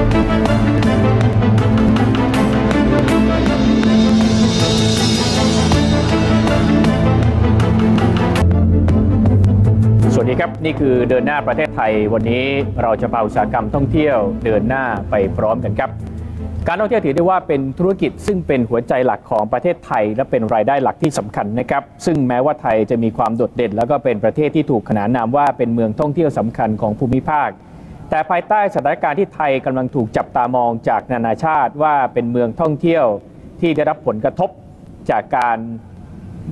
สวัสดีครับนี่คือเดินหน้าประเทศไทย วันนี้เราจะพาอุตสาหกรรมท่องเที่ยวเดินหน้าไปพร้อมกันครับ การท่องเที่ยวถือได้ว่าเป็นธุรกิจซึ่งเป็นหัวใจหลักของประเทศไทย และเป็นรายได้หลักที่สำคัญนะครับซึ่งแม้ว่าไทยจะมีความโดดเด่น แล้วก็เป็นประเทศที่ถูกขนานนามว่าเป็นเมืองท่องเที่ยวสำคัญของภูมิภาค แต่ภายใต้สถานการณ์ที่ไทยกำลังถูกจับตามองจากนานาชาติว่าเป็นเมืองท่องเที่ยวที่ได้รับผลกระทบจากการ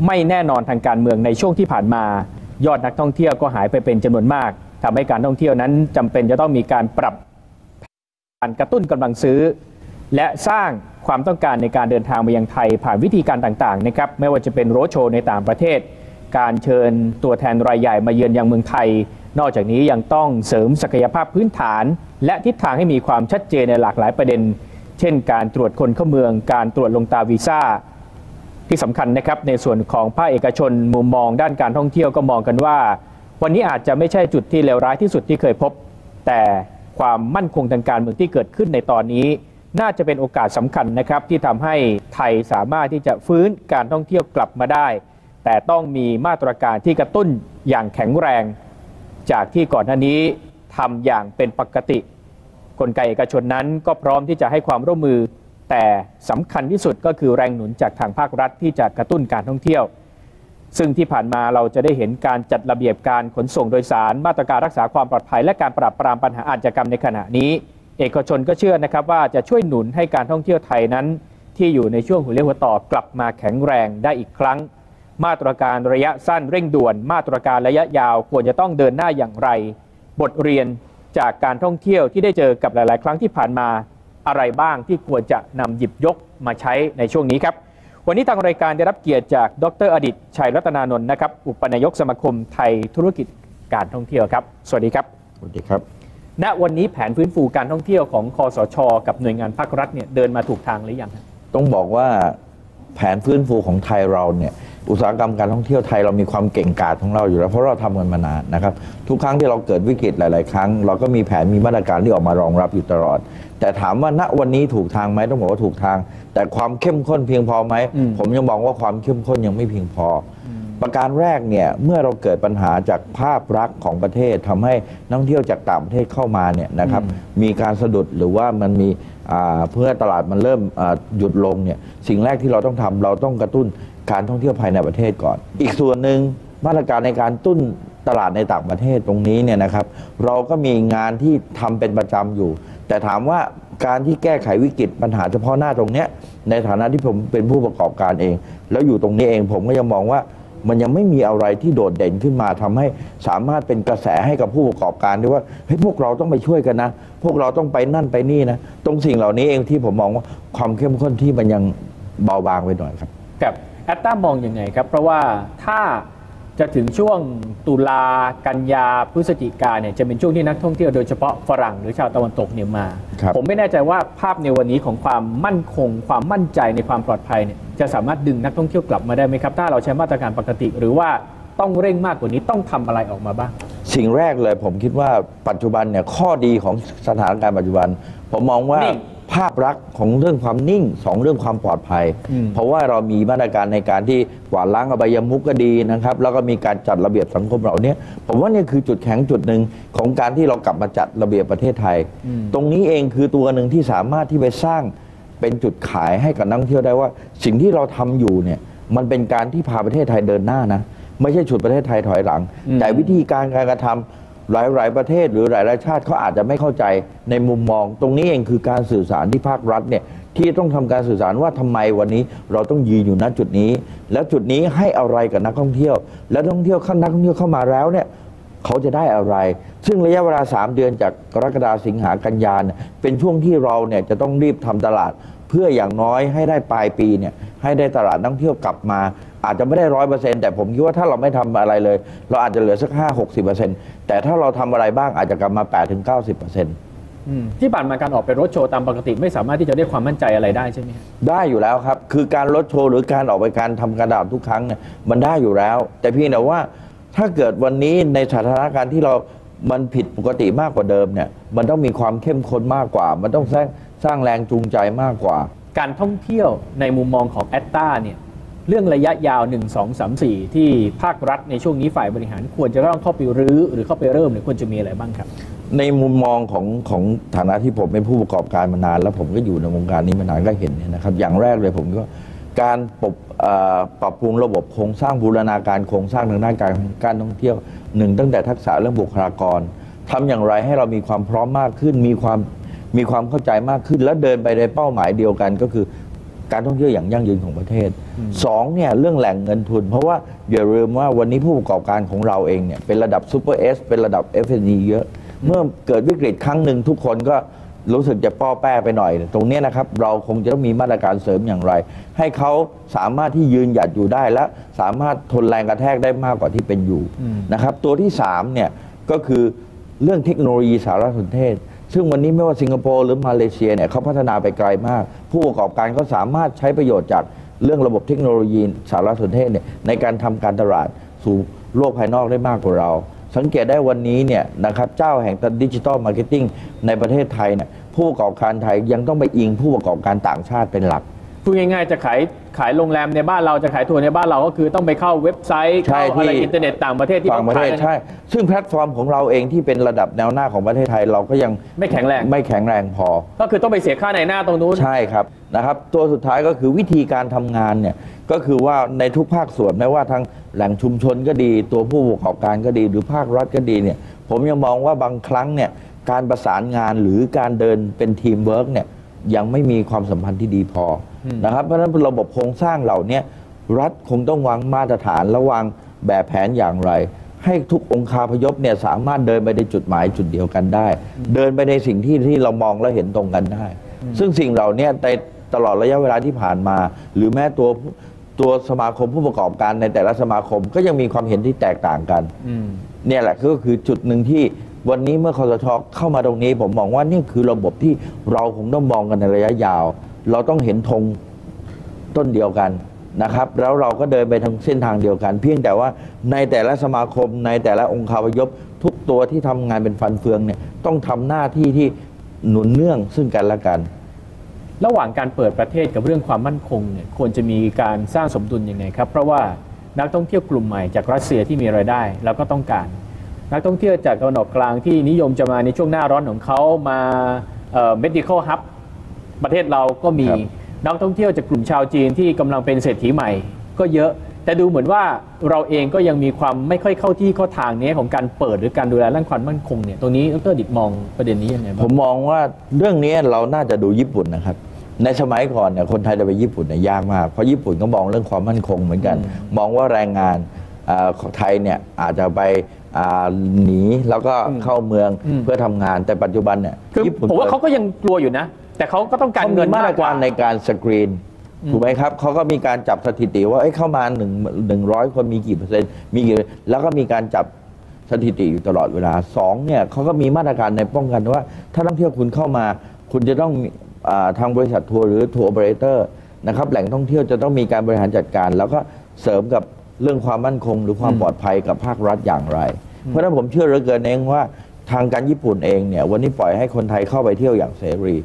ไม่แน่นอนทางการเมืองในช่วงที่ผ่านมา ยอดนักท่องเที่ยวก็หายไปเป็นจำนวนมากทำให้การท่องเที่ยวนั้นจำเป็นจะต้องมีการปรับการกระตุ้นกำลังซื้อ และสร้างความต้องการในการเดินทางมายังไทยผ่านวิธีการต่างๆนะครับไม่ว่าจะเป็นโรโชในต่างประเทศ การเชิญตัวแทนรายใหญ่มาเยือนยังเมืองไทย นอกจากนี้ยังต้องเสริมศักยภาพพื้นฐาน และทิศทางให้มีความชัดเจนในหลากหลายประเด็น เช่น การตรวจคนเข้าเมือง การตรวจลงตาวีซ่า ที่สำคัญนะครับในส่วนของภาคเอกชนมุมมองด้านการท่องเที่ยวก็มองกันว่า วันนี้อาจจะไม่ใช่จุดที่เลวร้ายที่สุดที่เคยพบ แต่ความมั่นคงทางการเมืองที่เกิดขึ้นในตอนนี้ น่าจะเป็นโอกาสสำคัญนะครับที่ทำให้ไทยสามารถที่จะฟื้นการท่องเที่ยวกลับมาได้ แต่ต้องมีมาตรการที่กระตุ้นอย่างแข็งแรง จากที่ก่อนหน้านี้ทำอย่างเป็นปกติ กลไกเอกชนนั้นก็พร้อมที่จะให้ความร่วมมือ แต่สำคัญที่สุดก็คือแรงหนุนจากทางภาครัฐที่จะกระตุ้นการท่องเที่ยว ซึ่งที่ผ่านมาเราจะได้เห็นการจัดระเบียบการขนส่งโดยสาร มาตรการรักษาความปลอดภัย และการปราบปรามปัญหาอาชญากรรมในขณะนี้ เอกชนก็เชื่อนะครับว่าจะช่วยหนุนให้การท่องเที่ยวไทยนั้น ที่อยู่ในช่วงหัวเลี้ยวหัวต่อกลับมาแข็งแรงได้อีกครั้ง มาตรการระยะสั้นเร่งด่วน มาตรการระยะยาวควรจะต้องเดินหน้าอย่างไร บทเรียนจากการท่องเที่ยวที่ได้เจอกับหลาย ๆ ครั้งที่ผ่านมาอะไรบ้างที่ควรจะนำหยิบยกมาใช้ในช่วงนี้ครับ วันนี้ทางรายการได้รับเกียรติจากดรอดิตชัยรัตนานนท์นะครับ อุปนายกสมาคมไทยธุรกิจการท่องเที่ยวครับ สวัสดีครับ สวัสดีครับ ณ วันนี้แผนฟื้นฟูการท่องเที่ยวของคอสช กับหน่วยงานภาครัฐเนี่ยเดินมาถูกทางหรือยังครับต้องบอกว่าแผนฟื้นฟูของไทยเราเนี่ย อุตสาหกรรมการท่องเที่ยวไทยเรามีความเก่งกาจของเราอยู่แล้วเพราะเราทำกันมานานนะครับทุกครั้งที่เราเกิดวิกฤตหลาย ๆ ครั้ง เราก็มีแผนมีมาตรการที่ออกมารองรับอยู่ตลอด แต่ถามว่าณวันนี้ถูกทางไหมต้องบอกว่าถูกทาง แต่ความเข้มข้นเพียงพอไหมอืมผมยังมองว่าความเข้มข้นยังไม่เพียงพออประการแรกเนี่ยเมื่อเราเกิดปัญหาจากภาพลักษณ์ของประเทศทำให้นักท่องเที่ยวจากต่างประเทศเข้ามาเนี่ยนะครับมีการสะดุดหรือว่ามันมีอ่า เพื่อตลาดมันเริ่มหยุดลงเนี่ยสิ่งแรกที่เราต้องทำเราต้องกระตุ้นการท่องเที่ยวภายในประเทศก่อน อีกส่วนหนึ่งมาตรการในการตุ้นตลาดในต่างประเทศตรงนี้เนี่ยนะครับ เราก็มีงานที่ทำเป็นประจำอยู่ แต่ถามว่าการที่แก้ไขวิกฤตปัญหาเฉพาะหน้าตรงเนี้ยในฐานะที่ผมเป็นผู้ประกอบการเอง แล้วอยู่ตรงนี้เองผมก็ยังมองว่า มันยังไม่มีอะไรที่โดดเด่นขึ้นมาทำให้สามารถเป็นกระแสให้กับผู้ประกอบการด้วยว่าเฮ้ยพวกเราต้องไปช่วยกันนะ พวกเราต้องไปนั่นไปนี่นะตรงสิ่งเหล่านี้เองที่ผมมองว่าความเข้มข้นที่มันยังเบาบางไปหน่อยครับกับแอตตามองยังไงครับ เพราะว่าถ้า จะถึงช่วงตุลากันยาพฤศจิกาเนี่ยจะเป็นช่วงที่นักท่องเที่ยวโดยเฉพาะฝรั่งหรือชาวตะวันตกเนี่ยมาครับผมไม่แน่ใจว่าภาพในวันนี้ของความมั่นคง ความมั่นใจในความปลอดภัยเนี่ยจะสามารถดึงนักท่องเที่ยวกลับมาได้ไหมครับ ถ้าเราใช้มาตรการปกติ หรือว่าต้องเร่งมากกว่านี้ต้องทำอะไรออกมาบ้าง สิ่งแรกเลยผมคิดว่าปัจจุบันเนี่ยข้อดีของสถานการณ์ปัจจุบัน ผมมองว่านิ่ง ภาพลักษณ์ของเรื่องความนิ่งสองเรื่องความปลอดภัยอืมเพราะว่าเรามีมาตรการในการที่กวาดล้างอบายมุกก็ดีนะครับ แล้วก็มีการจัดระเบียบสังคมเหล่านี้ผมว่าเนี่ยคือจุดแข็งจุดหนึ่งของการที่เรากลับมาจัดระเบียบประเทศไทย ตรงนี้เองคือตัวหนึ่งที่สามารถที่ไปสร้างเป็นจุดขายให้กับนักท่องเที่ยวได้ว่า สิ่งที่เราทำอยู่เนี่ยมันเป็นการที่พาประเทศไทยเดินหน้านะ ไม่ใช่ฉุดประเทศไทยถอยหลังอืมแต่วิธีการการกระทำ หลายๆ ประเทศหรือหลายๆชาติเขาอาจจะไม่เข้าใจในมุมมอง ตรงนี้เองคือการสื่อสารที่ภาครัฐเนี่ยที่ต้องทำการสื่อสารว่าทำไมวันนี้เราต้องยืนอยู่ณจุดนี้ แล้วจุดนี้ให้อะไรกับนักท่องเที่ยว แล้วนักท่องเที่ยวเข้านักท่องเที่ยวเข้ามาแล้วเนี่ยเขาจะได้อะไร ซึ่งระยะเวลา 3 เดือนจากกรกฎาสิงหากันยาเนเป็นช่วงที่เราเนี่ยจะต้องรีบทำตลาด เพื่ออย่างน้อยให้ได้ปลายปีเนี่ยให้ได้ตลาดนักท่องเที่ยวกลับมา อาจจะไม่ได้ร้อยเปอร์เซ็นต์แต่ผมคิดว่าถ้าเราไม่ทำอะไรเลย เราอาจจะเหลือสักห้าหกสิบเปอร์เซ็นต์แต่ถ้าเราทำอะไรบ้างอาจจะกลับมา8ปดถึงเก้าสิบเปอร์เซ็นต์อืมที่ผ่านมาการออกไปรถโชว์ตามปกติไม่สามารถที่จะได้ความมั่นใจอะไรได้ใช่ไหมครับได้อยู่แล้วครับ คือการลดโชว์หรือการออกไปการทำกระดาษทุกครั้งเนี่ยมันได้อยู่แล้ว แต่เพียงแต่ว่าถ้าเกิดวันนี้ในสถานการณ์ที่เรามันผิดปกติมากกว่าเดิมเนี่ยมันต้องมีความเข้มข้นมากกว่า มันต้องสร้างสร้างแรงจูงใจมากกว่า การท่องเที่ยวในมุมมองของแอตตาเนี่ย เรื่องระยะยาว 1 2 3 4 ที่ภาครัฐในช่วงนี้ฝ่ายบริหารควรจะต้องเข้าไปรื้อหรือเข้าไปเริ่มเนี่ยควรจะมีอะไรบ้างครับ ในมุมมองของของฐานะที่ผมเป็นผู้ประกอบการมานาน แล้วผมก็อยู่ในวงการนี้มานานก็เห็นเนี่ยนะครับ อย่างแรกเลยผมก็การปรับปรับปรุงระบบโครงสร้างบูรณาการโครงสร้างทางด้านการการท่องเที่ยวหนึ่งตั้งแต่ทักษะเรื่องบุคลากรทำอย่างไรให้เรามีความพร้อมมากขึ้น มีความมีความเข้าใจมากขึ้น และเดินไปในเป้าหมายเดียวกันก็คือ การท่องเที่ยวอย่างยั่งยืนของประเทศสองเนี่ยเรื่องแหล่งเงินทุน เพราะว่าอย่าลืมว่าวันนี้ผู้ประกอบการของเราเองเนี่ยเป็นระดับซูเปอร์เอสเป็นระดับ f อ d เยอะ เมื่อเกิดวิกฤตครั้งหนึ่งทุกคนก็รู้สึกจะป้อแป้ไปหน่อย ตรงเนี้ยนะครับ เราคงจะต้องมีมาตรการเสริมอย่างไร ให้เขาสามารถที่ยืนหยัดอยู่ได้และสามารถทนแรงกระแทกได้มากกว่าที่เป็นอยู่นะครับ ตัวที่สามเนี่ยก็คือเรื่องเทคโนโลยีสารสนเทศ ซึ่งวันนี้ไม่ว่าสิงคโปร์หรือมาเลเซียเนี่ยเขาพัฒนาไปไกลมาก ผู้ประกอบการก็สามารถใช้ประโยชน์จากเรื่องระบบเทคโนโลยีสารสนเทศเนี่ยในการทำการตลาดสู่โลกภายนอกได้มากกว่าเรา สังเกตได้วันนี้เนี่ยนะครับเจ้าแห่งดิจิทัลมาร์เก็ตติ้งในประเทศไทยเนี่ยผู้ประกอบการไทยยังต้องไปอิงผู้ประกอบการต่างชาติเป็นหลัก พูดง่ายๆจะขายขายโรงแรมในบ้านเราจะขายทัวร์ในบ้านเราก็คือต้องไปเข้าเว็บไซต์ใช่เข้าอะไรที่อินเทอร์เน็ตต่างประเทศที่ต่างประเทศขยกันใช่ ซึ่งแพลตฟอร์มของเราเองที่เป็นระดับแนวหน้าของประเทศไทยเราก็ยังไม่แข็งแรง ไม่แข็งแรงพอ ก็คือต้องไปเสียค่าในหน้าตรงนู้น ใช่ครับนะครับ ตัวสุดท้ายก็คือวิธีการทำงานเนี่ยก็คือว่าในทุกภาคส่วนไม่ว่าทางแหล่งชุมชนก็ดี ตัวผู้ประกอบการก็ดี หรือภาครัฐก็ดีเนี่ยผมยังมองว่าบางครั้งเนี่ยการประสานงานหรือการเดินเป็นทีมเวิร์กเนี่ย ยังไม่มีความสัมพันธ์ที่ดีพออนะครับ เพราะฉะนั้นระบบโครงสร้างเหล่าเนี้ยรัฐคงต้องวางมาตรฐานและวางแบบแผนอย่างไร ให้ทุกองคาพยพเนี่ยสามารถเดินไปในจุดหมายจุดเดียวกันได้ เดินไปในสิ่งที่ที่เรามองแล้วเห็นตรงกันได้ ซึ่งสิ่งเหล่านี้ในตลอดระยะเวลาที่ผ่านมา หรือแม้ตัวผู้ตัวสมาคมผู้ประกอบการในแต่ละสมาคมก็ยังมีความเห็นที่แตกต่างกันอืมเนี่ยแหละก็คือจุดหนึ่งที่ วันนี้เมื่อคอสชเข้ามาตรงนี้ ผมมองว่านี่คือระบบที่เราคงต้องมองกันในระยะยาว เราต้องเห็นธงต้นเดียวกันนะครับ แล้วเราก็เดินไปทางเส้นทางเดียวกัน เพียงแต่ว่าในแต่ละสมาคม ในแต่ละองค์คาพยพ ทุกตัวที่ทำงานเป็นฟันเฟืองเนี่ยต้องทำหน้าที่ที่หนุนเนื่องซึ่งกันและกัน ระหว่างการเปิดประเทศกับเรื่องความมั่นคงเนี่ยควรจะมีการสร้างสมดุลยังไงครับ เพราะว่านักท่องเที่ยวกลุ่มใหม่จากรัสเซียที่มีรายได้เราก็ต้องการ นักท่องเที่ยวจากตะวันออกกลางที่นิยมจะมาในช่วงหน้าร้อนของเขามาเอ่อ medical hub ประเทศเราก็มีครับนักท่องเที่ยวจากกลุ่มชาวจีนที่กำลังเป็นเศรษฐีใหม่ ก็เยอะ แต่ดูเหมือนว่าเราเองก็ยังมีความไม่ค่อยเข้าที่เข้าทางเนี้ยของการเปิดหรือการดูแลเรื่องความมั่นคงเนี่ยตรงนี้ดรดิดมองประเด็นนี้ยังไงผบ้างมมองว่าเรื่องนี้เราน่าจะดูญี่ปุ่นนะครับ ในสมัยก่อนเนี่ยคนไทยจะไปญี่ปุ่นเนี่ยยากมาก เพราะญี่ปุ่นก็มองเรื่องความมั่นคงเหมือนกัน มองว่าแรงงานอ่าของไทยเนี่ยอาจจะไปอ่า หนีแล้วก็เข้าเมืองเพื่อทำงานแต่ปัจจุบันเนี่ยคือญี่ปุ่นผมว่าเขาก็ยังกลัวอยู่นะ แต่เขาก็ต้องการเขาเงิมีนมาตมารกกกาว่ารในการสกรีนถูกไหมครับเขาก็มีการจับสถิติว่าเอ้ยเข้ามาหนึ่งหนึ่งร้อยคนมีกี่เปอร์เซ็นต์มีกี่แล้วก็มีการจับสถิติอยู่ตลอดเวลาสองเนี่ยเขาก็มีมาตรการในป้องกันว่า ถ้านักท่องเที่ยวคุณเข้ามา คุณจะต้องมีอ่าทางบริษัททัวร์หรือทัวร์โอเปอเรเตอร์นะครับแหล่งท่องเที่ยวจะต้องมีการบริหารจัดการ แล้วก็เสริมกับ เรื่องความมั่นคงหรือความปลอดภัยกับภาครัฐอย่างไร เพราะฉะนั้นผมเชื่อเหลือเกินเองว่าทางการญี่ปุ่นเองเนี่ยวันนี้ปล่อยให้คนไทยเข้าไปเที่ยวอย่างเสรี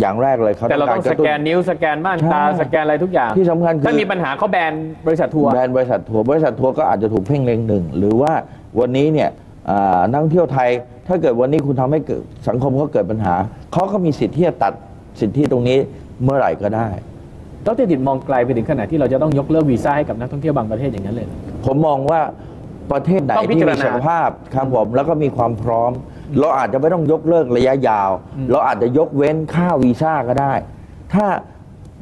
อย่างแรกเลยเขาแต่เรากาต้รองกสระตุ้นแกนนิ้วสแกนม่านตาใช่สแกนอะไรทุกอย่างที่สำคัญคือถ้ามีปัญหาเขาแบนบริษัททัวร์แบรนด์บริษัททัวร์บริษัททัวร์ก็อาจจะถูกเพ่งเล็งหนึ่งหรือว่าวันนี้เนี่ยอ่านักท่องเที่ยวไทย ถ้าเกิดวันนี้คุณทำให้เกิดสังคมเขาเกิดปัญหาเขาก็มีสิทธิ์ที่จะตัดสิทธิตรงนี้เมื่อไหร่ก็ได้ ดรดิดมองไกลไปถึงขนาดที่เราจะต้องยกเลิกวีซ่าให้กับนักท่องเที่ยวบางประเทศอย่างนั้นเลยเหรอผมมองว่าประเทศไหนต้องพิที่จารมีณาศักยภาพครับผมแล้วก็มีความพร้อม เราอาจจะไม่ต้องยกเลิกระยะยาว เราอาจจะยกเว้นค่าวีซ่าก็ได้ ถ้า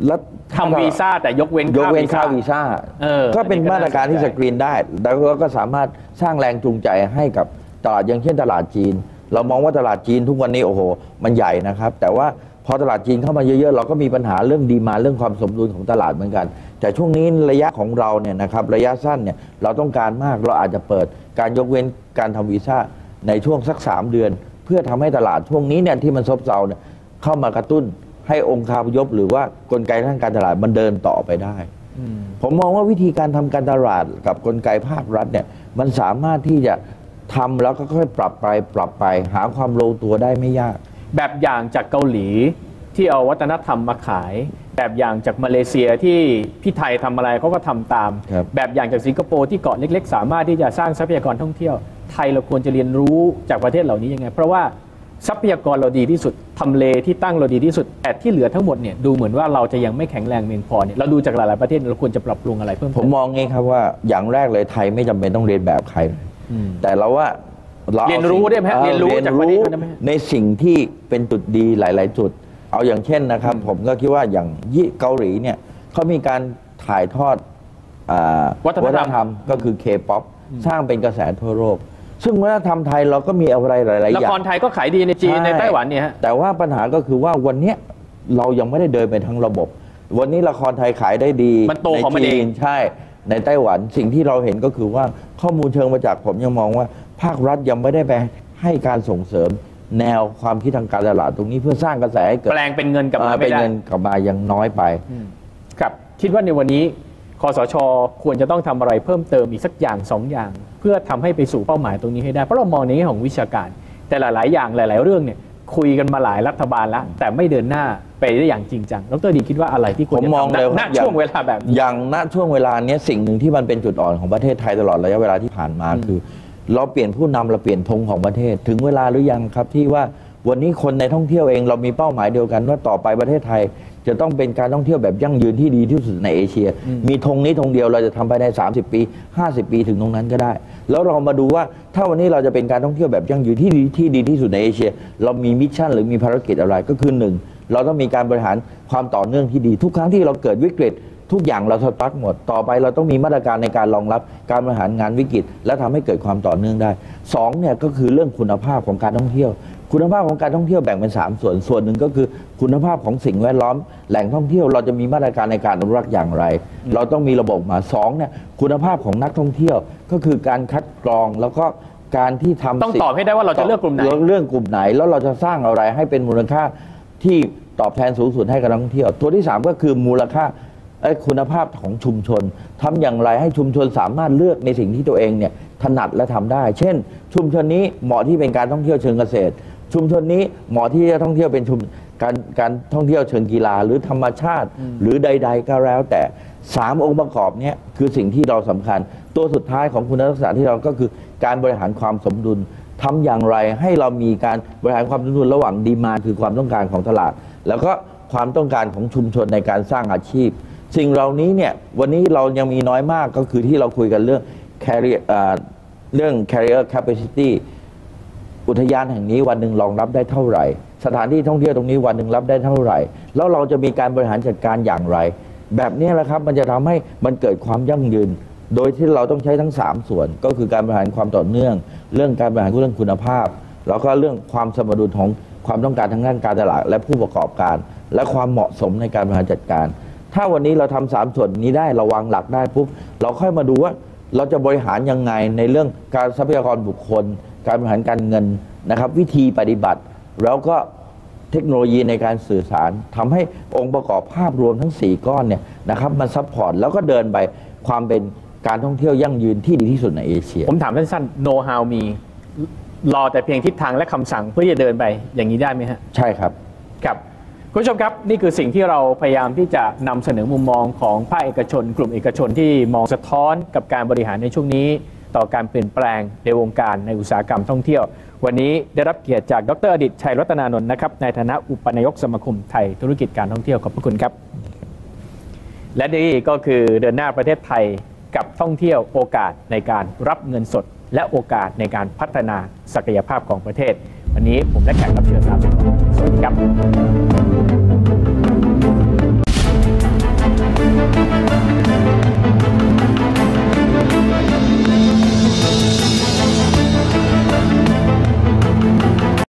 แล้วทำวีซ่าแต่ยกเว้นยกเว้นค่าวีซ่าเออก็เป็นอันนี้ก็มาตรการที่น่าสสนใจกรีนได้ แล้วก็สามารถสร้างแรงจูงใจให้กับตลาดอย่างเช่นตลาดจีน เรามองว่าตลาดจีนทุกวันนี้โอ้โห มันใหญ่นะครับ แต่ว่า พอตลาดจีนเข้ามาเยอะๆ เราก็มีปัญหาเรื่องดีมาเรื่องความสมดุลของตลาดเหมือนกัน แต่ช่วงนี้ระยะของเราเนี่ยนะครับระยะสั้นเนี่ยเราต้องการมากเราอาจจะเปิดการยกเว้นการทำวีซ่าในช่วงสัก 3 เดือน เพื่อทำให้ตลาดช่วงนี้เนี่ยที่มันซบเซาเนี่ยเข้ามากระตุ้นให้องค์คาพยพหรือว่ากลไกทางการตลาดมันเดินต่อไปได้ ผมมองว่าวิธีการทำการตลาดกับกลไกภาครัฐเนี่ยมันสามารถที่จะทำแล้วก็ค่อยปรับไปปรับไปหาความลงตัวได้ไม่ยาก แบบอย่างจากเกาหลีที่เอาวัฒนธรรมมาขาย แบบอย่างจากมาเลเซียที่พี่ไทยทำอะไรเขาก็ทำตามครับแบบอย่างจากสิงคโปร์ที่เกาะเล็ก ๆ สามารถที่จะสร้างทรัพยากรท่องเที่ยว ไทยเราควรจะเรียนรู้จากประเทศเหล่านี้ยังไง เพราะว่าทรัพยากรเราดีที่สุดทำเลที่ตั้งเราดีที่สุด แต่ที่เหลือทั้งหมดเนี่ยดูเหมือนว่าเราจะยังไม่แข็งแรงเพียงพอเนี่ยเราดูจากหลาย ๆ ประเทศเราควรจะปรับปรุงอะไรเพิ่มผเติมมมองงี้ครับว่าอย่างแรกเลยไทยไม่จำเป็นต้องเรียนแบบใครอืมแต่เราว่าเราอาเรียนรู้ได้ไหมฮะออเรียนรู้จากประเทศเขาได้ไหมฮะ ในสิ่งที่เป็นจุดดีหลาย ๆ จุด เอาอย่างเช่นนะครับ ผมก็คิดว่าอย่างยี่เกาหลีเนี่ยเขามีการถ่ายทอดอ่าวัฒนธรรม ก็คือเคป๊อปสร้างเป็นกระแสทั่วโลกซึ่งวัฒนธรรมไทยเราก็มีอะไรหลายๆละอย่าคงรไทยก็ขายดีในจีนใช่ในไต้หวันเนี่ยฮะ แต่ว่าปัญหาก็คือว่าวันเนี้ยเรายังไม่ได้เดินไปทั้งระบบ วันนี้ละครไทยขายได้ดีมันโตในของมันเองจีนใช่ ในไต้หวันสิ่งที่เราเห็นก็คือว่าข้อมูลเชิงประจักษ์ผมยังมองว่า ภาครัฐยังไม่ได้ไปให้การส่งเสริมแนวความคิดทางการตลาดตรงนี้เพื่อสร้างกระแสให้เกิดแปลงเป็นเงินกลับมาเอ่อไม่เป็นได้เงินกลับมายังน้อยไปครับคิดว่าในวันนี้คอสช ควรจะต้องทำอะไรเพิ่มเติมอีกสักอย่างสองอย่าง เพื่อทำให้ไปสู่เป้าหมายตรงนี้ให้ได้เพราะเรามองในแง่ของวิชาการ แต่หลาย ๆ อย่างหลาย ๆ เรื่องเนี่ยคุยกันมาหลายรัฐบาลแล้ว แต่ไม่เดินหน้าไปได้อย่างจริงจังดรดีคิดว่าอะไรที่ควรผมจะมองทำณเลยณว่าช่วงเวลาแบบนี้อย่างณช่วงเวลาเนี้ยสิ่งหนึ่งที่มันเป็นจุดอ่อนของประเทศไทยตลอดระยะเวลาที่ผ่านมาคือ เราเปลี่ยนผู้นำเราเปลี่ยนธงของประเทศ ถึงเวลาหรือยังครับที่ว่าวันนี้คนในท่องเที่ยวเองเรามีเป้าหมายเดียวกันว่าต่อไปประเทศไทย จะต้องเป็นการท่องเที่ยวแบบยั่งยืนที่ดีที่สุดในเอเชีย มีธงนี้ธงเดียวเราจะทำภายใน 30 ปี 50 ปีถึงตรงนั้นก็ได้ แล้วเรามาดูว่าถ้าวันนี้เราจะเป็นการท่องเที่ยวแบบยั่งยืนที่ดีที่ดีที่สุดในเอเชีย เรามีมิชชั่นหรือมีภารกิจอะไรก็คือหนึ่งเราต้องมีการบริหารความต่อเนื่องที่ดี ทุกครั้งที่เราเกิดวิกฤต ทุกอย่างเราสตั๊กหมด ต่อไปเราต้องมีมาตรการในการรองรับการบริหารงานวิกฤต และทำให้เกิดความต่อเนื่องได้สองเนี่ยก็คือเรื่องคุณภาพของการท่องเที่ยว คุณภาพของการท่องเที่ยวแบ่งเป็น 3 ส่วนส่วนหนึ่งก็คือคุณภาพของสิ่งแวดล้อม แหล่งท่องเที่ยวเราจะมีมาตรการในการอนุรักษ์อย่างไร เราต้องมีระบบมาสองเนี่ยคุณภาพของนักท่องเที่ยวก็คือการคัดกรองแล้วก็การที่ทำต้องสิ่ตอบให้ได้ว่าเราจะเลือกกลุ่มไหนเรื่องกลุ่มไหนแล้วเราจะสร้างอะไรให้เป็นมูลค่าที่ตอบแทนสูงสุดให้กับนักท่องเที่ยว ตัวที่ 3 ก็คือมูลค่าเอ้ย คุณภาพของชุมชนทำอย่างไรให้ชุมชนสามารถเลือกในสิ่งที่ตัวเองเนี่ยถนัดและทำได้ เช่น ชุมชนนี้เหมาะที่เป็นการท่องเที่ยวเชิงเกษตร ชุมชนนี้เหมาะที่จะท่องเที่ยวเป็นชุมการการท่องเที่ยวเชิงกีฬาหรือธรรมชาติ หรือใด ๆ ก็แล้ว แต่สามองค์ประกอบเนี้คือสิ่งที่เราสำคัญ ตัวสุดท้ายของคุณลักษณะที่เราก็คือการบริหารความสมดุลทำอย่างไรให้เรามีการบริหารความสมดุลระหว่างดีมาคือความต้องการของตลาด แล้วก็ความต้องการของชุมชนในการสร้างอาชีพ สิ่งเหล่านี้เนี่ยวันนี้เรายังมีน้อยมากก็คือที่เราคุยกันเรื่อง carrier เรื่อง carrier capacity อุทยานแห่งนี้วันหนึ่งรองรับได้เท่าไหร่ สถานที่ท่องเที่ยวตรงนี้วันหนึ่งรับได้เท่าไหร่ แล้วเราจะมีการบริหารจัดการอย่างไร แบบนี้แหละครับมันจะทำให้มันเกิดความยั่งยืน โดยที่เราต้องใช้ทั้ง 3 ส่วน ก็คือการบริหารความต่อเนื่อง เรื่องการบริหารเรื่องคุณภาพ แล้วก็เรื่องความสมดุลของความต้องการทางด้านการตลาดและผู้ประกอบการ และความเหมาะสมในการบริหารจัดการ ถ้าวันนี้เราทำสามส่วนนี้ได้เราวางหลักได้ปุ๊บเราค่อยมาดูว่าเราจะบริหารยังไงในเรื่องการทรัพยากรบุคคล การบริหารการเงินนะครับ วิธีปฏิบัติ แล้วก็เทคโนโลยีในการสื่อสารทำให้องค์ประกอบภาพรวมทั้ง 4 ก้อนเนี่ยนะครับมันซัพพอร์ตแล้วก็เดินไปความเป็นการท่องเที่ยวยั่งยืนที่ดีที่สุดในเอเชีย ผมถามสั้นๆ know how มีรอแต่เพียงทิศทางและคำสั่งเพื่อจะเดินไปอย่างนี้ได้ไหมฮะใช่ครับครับ คุณผู้ชมครับ นี่คือสิ่งที่เราพยายามที่จะนำเสนอมุมมองของภาคเอกชน กลุ่มเอกชนที่มองสะท้อนกับการบริหารในช่วงนี้ ต่อการเปลี่ยนแปลงในวงการในอุตสาหกรรมท่องเที่ยว วันนี้ได้รับเกียรติจากดรอดิตชัยรัตนานนท์นะครับในฐานะอุปนายกสมาคมไทยธุรกิจการท่องเที่ยวขอบพระคุณครับ และนี่ก็คือเดินหน้าประเทศไทยกับท่องเที่ยวโอกาสในการรับเงินสด และโอกาสในการพัฒนาศักยภาพของประเทศ วันนี้ผมและแขกรับเชิญลาไปก่อนสวัสดีครับ